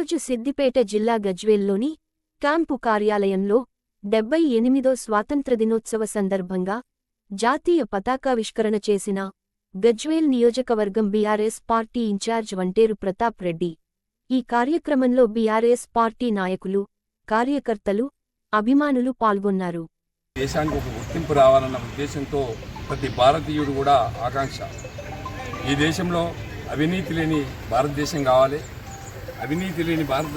ఈరోజు సిద్దిపేట జిల్లా గజ్వేల్లోని క్యాంపు కార్యాలయంలో డెబ్బై ఎనిమిదో స్వాతంత్ర దినోత్సవ సందర్భంగా జాతీయ పతాకావిష్కరణ చేసిన గజ్వేల్ నియోజకవర్గం BRS party incharge Vanteru Pratap Reddy. ఈ కార్యక్రమంలో బీఆర్ఎస్ పార్టీ నాయకులు కార్యకర్తలు అభిమానులు పాల్గొన్నారు. దేశానికి ఒక గుర్తింపు రావాలన్న ఉద్దేశంతో ప్రతి భారతీయుడు కూడా ఆకాంక్ష. ఈ దేశంలో అవినీతి లేని భారతదేశం కావాలి. అవినీతి లేని భారత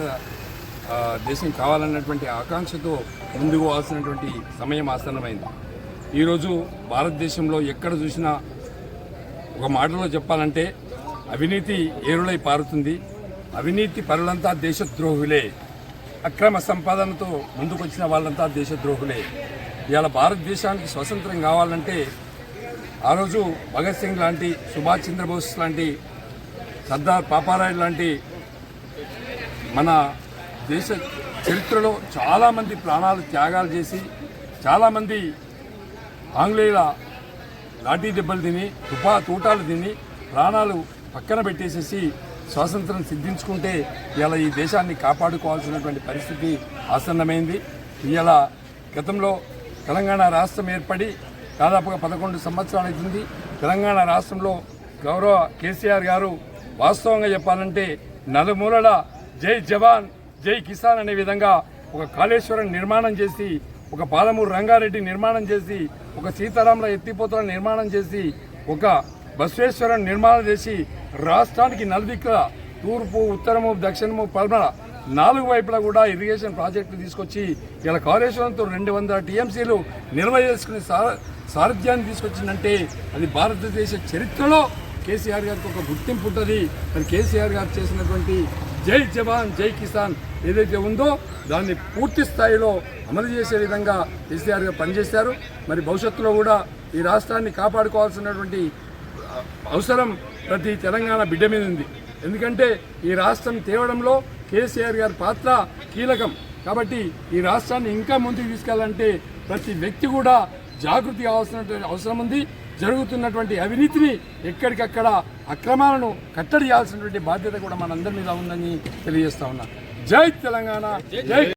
దేశం కావాలన్నటువంటి ఆకాంక్షతో ముందుకు పోవాల్సినటువంటి సమయం ఆసన్నమైంది. ఈరోజు భారతదేశంలో ఎక్కడ చూసినా ఒక మాటలో చెప్పాలంటే అవినీతి ఏరులై పారుతుంది. అవినీతి పరులంతా దేశద్రోహులే. అక్రమ సంపాదనతో ముందుకొచ్చిన వాళ్ళంతా దేశద్రోహులే. ఇవాళ భారతదేశానికి స్వతంత్రం కావాలంటే ఆ రోజు భగత్ సింగ్ లాంటి సుభాష్ చంద్రబోస్ లాంటి సర్దార్ పాపారాయుడు లాంటి మన దేశ చరిత్రలో చాలామంది ప్రాణాలు త్యాగాలు చేసి చాలామంది ఆంగ్లేయుల లాఠీ దెబ్బలు తిని తుపా తూటాలు తిని ప్రాణాలు పక్కన పెట్టేసేసి స్వాతంత్రం సిద్ధించుకుంటే ఇలా ఈ దేశాన్ని కాపాడుకోవాల్సినటువంటి పరిస్థితి ఆసన్నమైంది. ఇలా గతంలో తెలంగాణ రాష్ట్రం ఏర్పడి దాదాపుగా పదకొండు సంవత్సరాలు అవుతుంది. తెలంగాణ రాష్ట్రంలో గౌరవ కేసీఆర్ గారు వాస్తవంగా చెప్పాలంటే నలుమూలల జై జవాన్ జై కిసాన్ అనే విధంగా ఒక కాళేశ్వరం నిర్మాణం చేసి ఒక పాలమూరు రంగారెడ్డి నిర్మాణం చేసి ఒక సీతారాముల ఎత్తిపోతల నిర్మాణం చేసి ఒక బసవేశ్వరం నిర్మాణం చేసి రాష్ట్రానికి నలుదిక్కుల తూర్పు ఉత్తరము దక్షిణము పల్మల నాలుగు వైపులా కూడా ఇరిగేషన్ ప్రాజెక్టులు తీసుకొచ్చి ఇలా కాళేశ్వరంతో రెండు వందల టీఎంసీలు నిల్వ చేసుకునే సార- సారథ్యాన్ని తీసుకొచ్చిందంటే అది భారతదేశ చరిత్రలో కేసీఆర్ గారికి ఒక గుర్తింపు ఉంటుంది. మరి కేసీఆర్ గారు చేసినటువంటి జై జవాన్ జై కిసాన్ ఏదైతే ఉందో దాన్ని పూర్తి స్థాయిలో అమలు చేసే విధంగా కేసీఆర్ గారు పనిచేశారు. మరి భవిష్యత్తులో కూడా ఈ రాష్ట్రాన్ని కాపాడుకోవాల్సినటువంటి అవసరం ప్రతి తెలంగాణ బిడ్డ మీద ఉంది. ఎందుకంటే ఈ రాష్ట్రం తేవడంలో కేసీఆర్ గారి పాత్ర కీలకం. కాబట్టి ఈ రాష్ట్రాన్ని ఇంకా ముందుకు తీసుకెళ్ళాలంటే ప్రతి వ్యక్తి కూడా జాగృతి కావాల్సినటువంటి అవసరం ఉంది. జరుగుతున్నటువంటి అవినీతిని ఎక్కడికక్కడ అక్రమాలను కట్టడి చేయాల్సినటువంటి బాధ్యత కూడా మనందరి మీద ఉందని తెలియజేస్తా ఉన్నా. జై తెలంగాణ జై